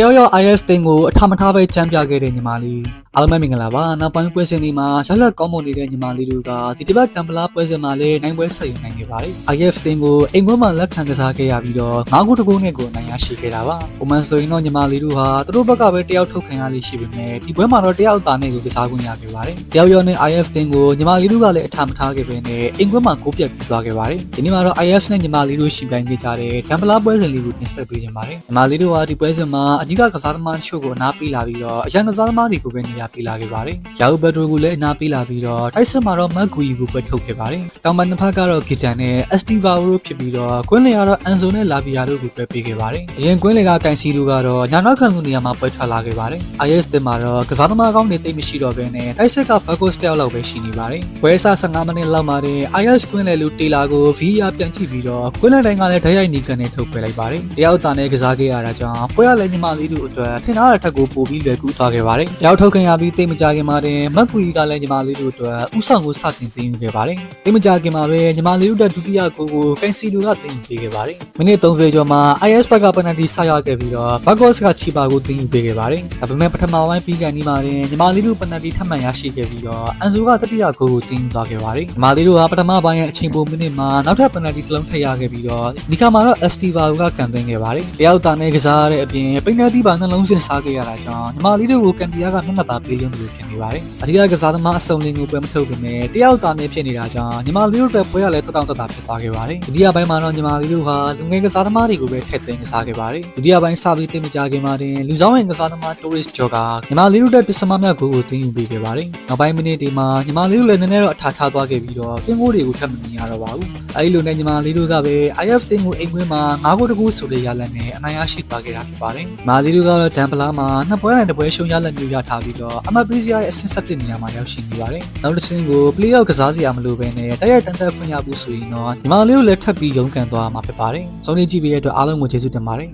တယောက်ယောက် IS တင်ကိုအထမထားပဲချမ်းပြခဲ့တဲ့ညီမလေး အားလုံးပဲမင်္ဂလာပါနောက်ပိုင်းပွဲစဉ်ဒီမှာရလက်ကောင်းမွန်နေတဲ့ညီမလေးတို့ကဒီတစ်ပတ်တမ်ပလာပွဲစဉ်မှာလည်းနိုင်ပွဲဆက်ယူနိုင်နေပါတယ် IS တင်ကိုအိမ်ခွန်းမှာလက်ခံကစားခဲ့ရပြီးတော့၅ခုတကူနဲ့ကိုနိုင်ရရှိခဲ့တာပါပုံမှန်ဆိုရင်တော့ညီမလေးတို့ဟာသူတို့ဘက်ကပဲတယောက်ထုတ်ခံရလိမ့်ရှိပေမဲ့ဒီပွဲမှာတော့တယောက်သားနဲ့ကိုကစားခွင့်ရခဲ့ပါတယ်တယောက်ယောက်နဲ့ IS တင်ကိုညီမလေးတို့ကလည်းအထမထားခဲ့ပဲနဲ့အိမ်ခွန်းမှာကိုပြတ်ပြီးသွားခဲ့ပါတယ်ဒီနေ့မှာတော့ IS နဲ့ညီမလေးတို့ရှင်ပြိုင်ခဲ့ကြတဲ့တမ်ပလာပွဲစဉ်လေးကိုတင်ဆက်ပေးခြင်းပါတယ်ညီမလေးတို့ဟာဒီပွဲစဉ်မှာအဓိကကစားသမားတချို့ကိုအနားပေးလာပြီးတော့အရန်ကစားသမားတွေကိုပဲနေရာပေးလာခဲ့ပါတယ်ရာဟုဘက်ထရိုကိုလည်းအနားပေးလာပြီးတော့တိုက်စစ်မှာတော့မတ်ဂူယီကိုပဲထုတ်ခဲ့ပါတယ်တောင်ပန်တစ်ဖက်ကတော့ဂီတန်နဲ့အက်စတီဗာရိုဖြစ်ပြီးတော့ကွင်းလေကတော့အန်ဆိုနဲ့လာဗီယာတို့ကိုပဲပေးခဲ့ပါတယ်အရင်ကွင်းလေကကန်စီတို့ကတော့ညာနောက်ခံလူနေရာမှာပွဲထွက်လာခဲ့ပါတယ် IS တင်မှာတော့ကစားသမားကောင်းတွေတိတ်မရှိတော့ဘဲနဲ့တိုက်စစ်က Focus တယောက်လောက်ပဲရှိနေပါတယ်ပွဲစား15မိနစ်လောက်မှာတင် IS ကွင်းလေလူတေလာကို VR ပြန်ကြည့်ပြီးတော့ကွင်းလေတိုင်းကလည်းဓာတ်ရိုက်နီကန်နဲ့ထုတ်ပေးလိုက်ပါတယ်တယောက်သားနဲ့ကစားခဲ့ရတာကြောင့်ပွဲရလည်းညီမလေးတို့အတွက်ထင်ထားတဲ့ထက်ကိုပိုပြီးလွယ်ကူသွားခဲ့ပါတယ်တယောက်ထုတ်ခင်ရပြီးတိတ်မကြခင်မှာတင်မက်ကူကြီးကလည်းညီမလေးတို့အတွက်ဥဆောင်ကိုစတင်သိမ်းယူခဲ့ပါတယ်တိတ်မကြခင်မှာပဲညီမလေးတို့အတွက်ဒုတိယဂိုးကိုကန်စီလူကသိမ်းယူပေးခဲ့ပါတယ်မိနစ်30ကျော်မှာ IS ဘက်ကပနတီဆရခဲ့ပြီးတော့ Bagos ကချီပါကိုသိမ်းယူပေးခဲ့ပါတယ်ဒါပေမဲ့ပထမပိုင်းပြီးကန်ဒီမှာတင်ညီမလေးတို့ပနတီထပ်မံရရှိခဲ့ပြီးတော့အန်ဇိုကတတိယဂိုးကိုသိမ်းယူသွားခဲ့ပါတယ်ညီမလေးတို့ကပထမပိုင်းရဲ့အချိန်ပိုမိနစ်မှာနောက်ထပ်ပနတီတစ်လုံးထပ်ရခဲ့ပြီးတော့ဒီခါမှာတော့ Estiva ကကန်သွင်းခဲ့ပါတယ်တယောက်တာနဲ့ကစားရတဲ့အပြင်ပိနတီပါနှလုံးစင်စားခဲ့ရတာကြောင့်ညီမလေးတို့ကိုကန်တီယာကမျက်နှာပါပေးလင်းလို့ဖြစ်နေပါတယ်အဓိကကစားသမားအစုံလင်ကိုပွဲမထုတ်ပေမဲ့တယောက်တာနဲ့ဖြစ်နေတာကြောင့်ညီမလေးတို့အတွက်ပွဲရလဲတတောင့်တတာဖြစ်သွားခဲ့ပါတယ်ဒုတိယပိုင်းမှာတော့ညီမလေးတို့ဟာလူငယ်ကစားသမားတွေကိုပဲထည့်သွင်းကစားခဲ့ပါတယ်ဒုတိယပိုင်းစပြီးတင်မကြခင်မှာတင်လူဆောင်ဝင်ကစားသမား Tourist Jogger ညီမလေးတို့အတွက်ပစ္စမများကိုကိုတင်ယူပေးခဲ့ပါတယ်နောက်ပိုင်းမိနစ်ဒီမှာညီမလေးတို့လည်းနည်းနည်းတော့အထာထားသွားခဲ့ပြီးတော့ပင်ကိုတွေကိုထပ်မမြင်ရတော့ပါဘူးအဲဒီလိုနဲ့ညီမလေးတို့ကပဲ IF တင်ကိုအိမ်ခွင်းမှာ၅ခုတကူဆိုတဲ့ရလဒ်နဲ့အနိုင်ရရှိသွားခဲ့တာဖြစ်ပါတယ်ညီမလေးတို့ကတော့ဒန်ပလာမှာနှစ်ပွဲနဲ့တစ်ပွဲရှုံးရလဒ်မျိုးရထားပြီးတော့အမပရီစီယာရဲ့အဆင့်ဆက်တဲ့နေရာမှာရောက်ရှိနေပါတယ်နောက်တစ်ချင်းကို play out ကစားစရာမလိုဘဲနဲ့တိုက်ရိုက်တန်တက်ဖွင့်ရဘူးဆိုရင်တော့ညီမလေးတို့လည်းထပ်ပြီးရုန်းကန်သွားမှာဖြစ်ပါတယ်ဆုံးနေကြည့်ပေးတဲ့အတွက်အားလုံးကိုကျေးဇူးတင်ပါတယ်